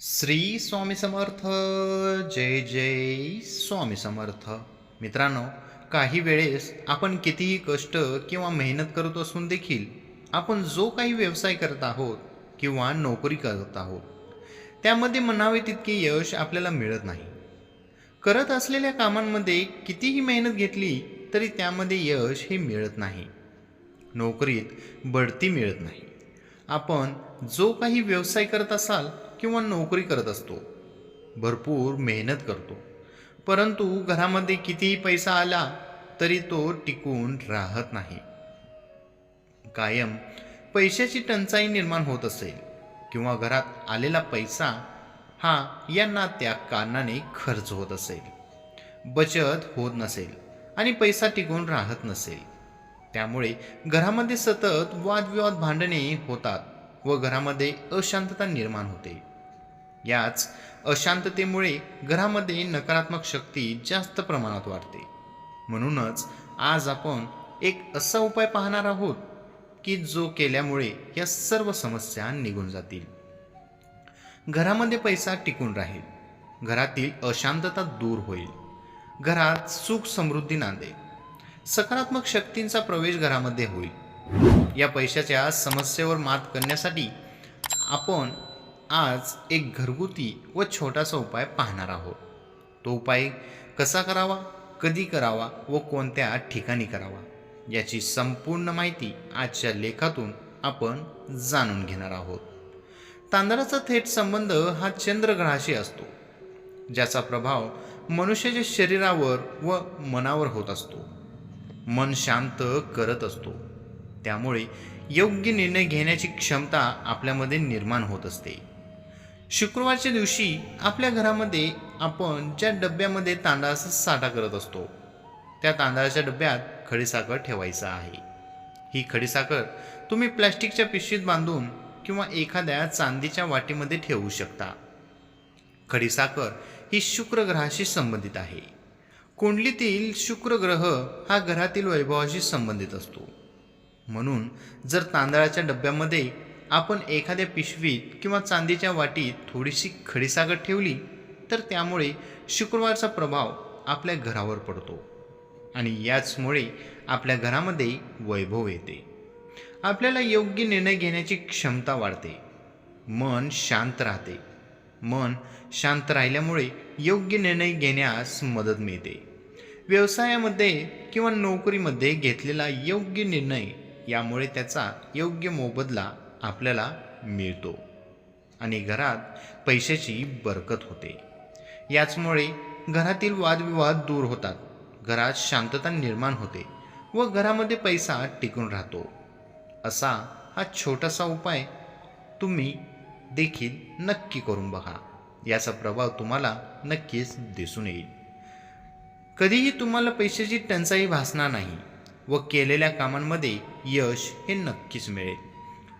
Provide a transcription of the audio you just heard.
श्री स्वामी समर्थ जय जय स्वामी समर्थ. मित्रांनो काही वेळेस आपण कितीही कष्ट किंवा मेहनत करत असून देखील आपण जो काही व्यवसाय करत आहोत किंवा नोकरी करत आहोत त्यामध्ये म्हणावे तितके यश आपल्याला मिळत नाही. करत असलेल्या कामांमध्ये कितीही मेहनत घेतली तरी त्यामध्ये यश हे मिळत नाही. नोकरीत बढती मिळत नाही. आपण जो काही व्यवसाय करत असाल किंवा नोकरी करत असतो. भरपूर मेहनत करतो. परंतु घरामध्ये कितीही पैसा आला तरी तो टिकून राहत नाही. कायम पैशाची टंचाई निर्माण होत असेल किंवा घरात आलेला पैसा हा यांना त्या कारणाने खर्च होत असेल. बचत होत नसेल आणि पैसा टिकून राहत नसेल. त्यामुळे घरामध्ये सतत वादविवाद भांडणे होतात व घरामध्ये अशांतता निर्माण होते. याच अशांततेमुळे घरामध्ये नकारात्मक शक्ती जास्त प्रमाणात वाढते. म्हणूनच आज आपण एक असा उपाय पाहणार आहोत की जो केल्यामुळे या सर्व समस्या निघून जातील. घरामध्ये पैसा टिकून राहील. घरातील अशांतता दूर होईल. घरात सुख समृद्धी नांदेल. सकारात्मक शक्तींचा प्रवेश घरामध्ये होईल. या पैशाच्या समस्येवर मात करण्यासाठी आपण आज एक घरगुती व छोटासा उपाय पाहणार आहोत. तो उपाय कसा करावा कधी करावा व कोणत्या ठिकाणी करावा याची संपूर्ण माहिती आजच्या लेखातून आपण जाणून घेणार आहोत. तांदळाचा थेट संबंध हा चंद्रग्रहाशी असतो ज्याचा प्रभाव मनुष्याच्या शरीरावर व मनावर होत असतो. मन शांत करत असतो त्यामुळे योग्य निर्णय घेण्याची क्षमता आपल्यामध्ये निर्माण होत असते. शुक्रवारच्या दिवशी आपल्या घरामध्ये आपण ज्या डब्यामध्ये तांदळाचा साठा करत असतो त्या तांदळाच्या डब्यात खडीसाखर ठेवायचा आहे. ही खडीसाखर तुम्ही प्लॅस्टिकच्या पिशवीत बांधून किंवा एखाद्या चांदीच्या वाटीमध्ये ठेवू शकता. खडीसाखर ही शुक्र ग्रहाशी संबंधित आहे. कुंडलीतील शुक्र ग्रह हा घरातील वैभवाशी संबंधित असतो. म्हणून जर तांदळाच्या डब्यामध्ये आपण एखाद्या पिशवीत किंवा चांदीच्या वाटीत थोडीशी खडीसागर ठेवली तर त्यामुळे शुक्रवारचा प्रभाव आपल्या घरावर पडतो. आणि याचमुळे आपल्या घरामध्ये वैभव येते. आपल्याला योग्य निर्णय घेण्याची क्षमता वाढते. मन शांत राहते. मन शांत राहिल्यामुळे योग्य निर्णय घेण्यास मदत मिळते. व्यवसायामध्ये किंवा नोकरीमध्ये घेतलेला योग्य निर्णय यामुळे त्याचा योग्य मोबदला आपल्याला मिळतो. आणि घरात पैशाची बरकत होते. याचमुळे घरातील वादविवाद दूर होतात. घरात शांतता निर्माण होते व घरामध्ये पैसा टिकून राहतो. असा हा छोटासा उपाय तुम्ही देखील नक्की करून बघा. याचा प्रभाव तुम्हाला नक्कीच दिसून येईल. कधीही तुम्हाला पैशाची टंचाई भासणार नाही व केलेल्या कामांमध्ये यश हे नक्कीच मिळेल.